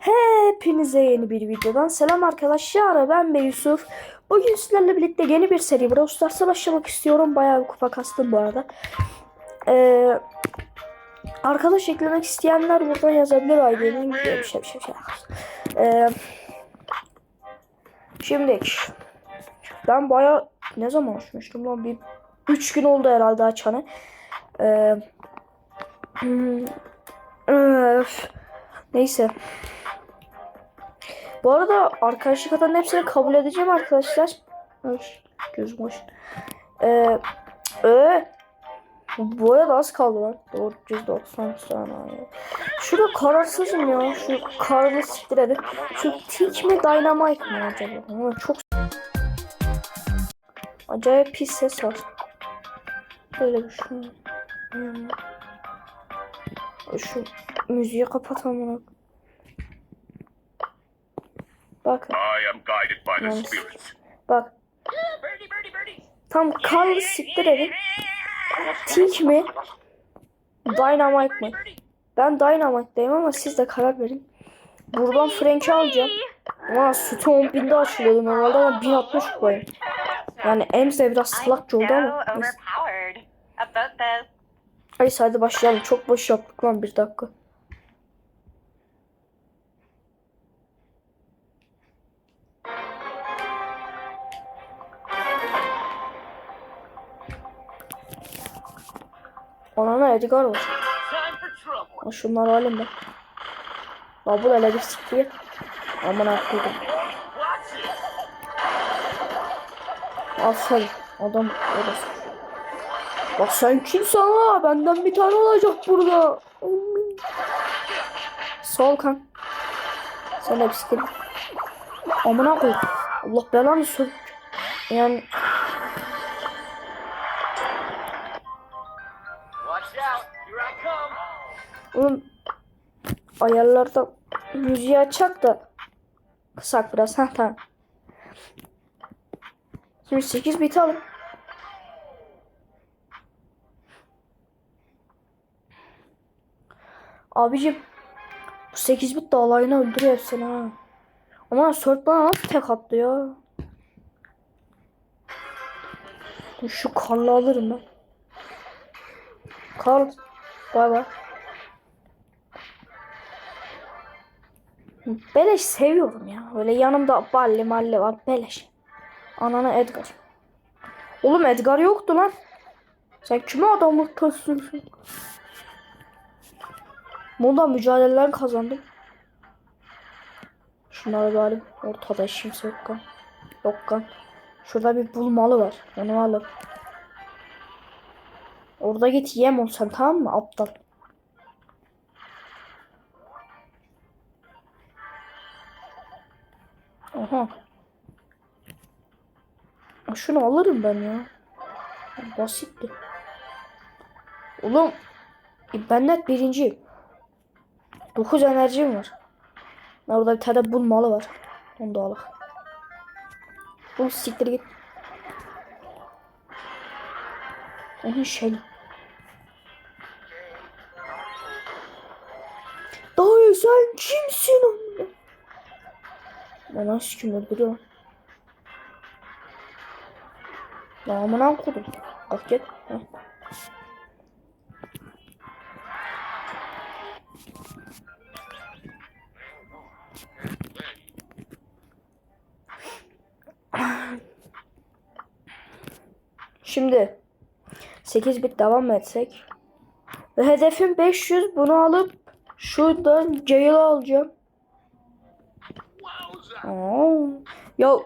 Hepinize yeni bir videodan selam arkadaşlar. Ben Bey Yusuf. Bugün sizlerle birlikte yeni bir seri Brawl Stars'a başlamak istiyorum. Bayağı bir kupa kastım bu arada. Ee, arkadaş eklemek isteyenler buradan yazabilir ID'nin bir şey bir şey bir şey. Ee, şimdi ben bayağı ne zaman açmıştım lan bir 3 gün oldu herhalde açanı. Ee, hmm, öf. Neyse. Bu arada arkadaşlık atanın hepsini kabul edeceğim arkadaşlar. Öf, gözüm hoş. Ee, ee, bu arada az kaldı lan. 490 saniye. Şurada kararsızım ya. Şu karlı siktir edin. Şu Tik mi Dynamite mi acaba? Ama çok acayip pis ses var. Böyle bir şey. Şu müziği kapatalım. Bakın. I am guided by the Nice. spirits. Bak. Tam karlı siktir edin. Tik mi? Dynamite mi? Ben Dynamite'dayım ama siz de karar verin. Buradan Frank'i alacağım. Ama sütü 10.000'de açılıyordu. Normalde ben 1060 koyayım. Yani Emze biraz salakça oldu ama. neyse. Hadi hadi başlayalım. Çok boş yaptık lan bir dakika. Anana Edgar var. Ha, şunlar. La bu da hele bir siktir. Aman akıldım. Aferin. Adam orası. Bak sen kimsin ha? Benden bir tane olacak burada. Sağ ol kan. Sen de bisiklet. Amına koy. Allah belanı sor. Yani oğlum ayarlarda müziği açak da kısak biraz. Ha tamam. Şimdi 8 bit alın. Abicim bu 8 bit de alayını öldürüyor hepsini ha. Ama Sört bana nasıl tek attı ya? Şu karlı alırım ben. Karl. Bay bay. Beleş seviyorum ya. Böyle yanımda balli malli var. Beleş. Anana Edgar. Oğlum Edgar yoktu lan. Sen kime adamlık taşıyorsun? Bunda mücadeleler kazandım. Şunları bir alayım. Ortada hiç kimse yok kan. Yok kan. Şurada bir bulmalı var. Onu alıp. Orada git yem ol sen tamam mı aptal? Aha. Şunu alırım ben ya. Basitti. Oğlum e, ben net birinciyim. 9 enerjim var. Orada bir tane bul malı var. Onu da alak. Bul siktir git. Onun şey. Dayı sen kimsin amına? Nasıl kim öldürüyor? Ya amına. Kalk git. Heh. Şimdi 8 bit devam etsek. Ve hedefim 500. Bunu alıp şuradan Jail'ı alacağım. Aa, ya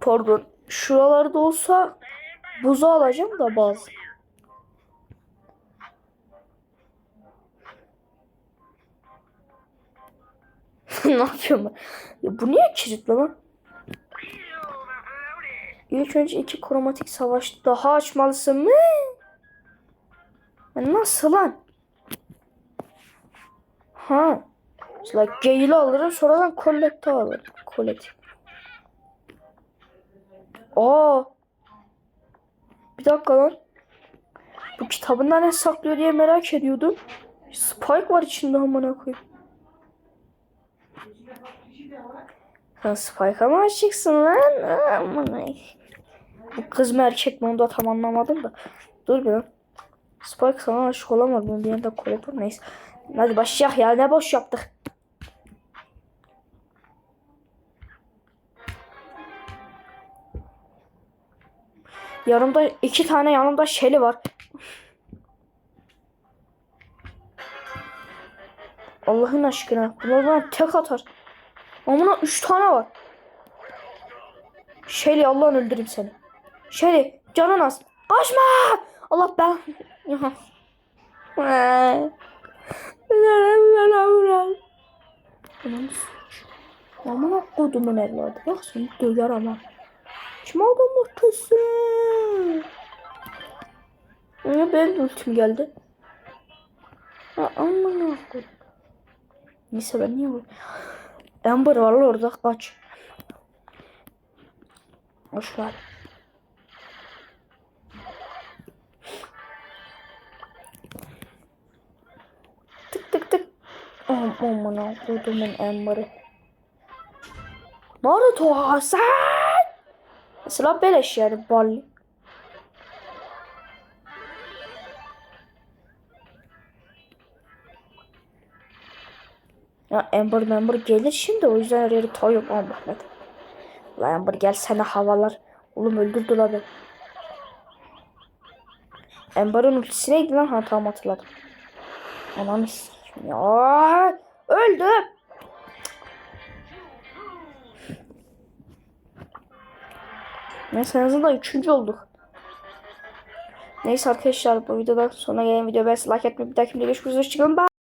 pardon. Şuralarda olsa buzu alacağım da bazı. ne yapıyorum ben? Ya bu niye kilitli lan? İlk önce iki kromatik savaş daha açmalısın mı? Nasıl lan? Ha. Mesela Gale'i alırım sonradan Colette'i alırım. Colette. Aa. Bir dakika lan. Bu kitabında ne saklıyor diye merak ediyordum. Spike var içinde amına koyayım. Sen Spike'a mı aşıksın lan? Aman ay. Bu kız mı erkek mi onu da tam anlamadım da. Dur bir lan. Spike sana aşık olamadı mı? Bir yanda kolektor neyse. Hadi başlayalım ya ne boş yaptık. Yanımda iki tane yanımda Shelly var. Allah'ın aşkına. Bunlar bana tek atar. Amına üç tane var. Shelly Allah'ın öldüreyim seni. Shelly canın az. Kaçma. Allah ben. S- Amına kodumun evladı. Bak seni döver ama. Kim adamın ortası? Ee, benim de ultim geldi. Ha, amına kodum. Neyse ben niye vuruyorum? Amber var orada kaç. Hoş. Amına kodumun Amber'ı. Naruto Hasan. Mesela beleş yani balli. Ya Amber Member gelir şimdi o yüzden araya ta yok ama Ahmet. Ulan Amber gel sana havalar. Oğlum öldürdü la beni. Amber'ın ultisi neydi lan? Ha tamam hatırladım. Ananı ya. Öldüm. Neyse en azından üçüncü olduk. Neyse arkadaşlar bu videodan sonra gelen video ben like etmeyi bir dahaki videoda görüşmek üzere. Hoşçakalın. Bye.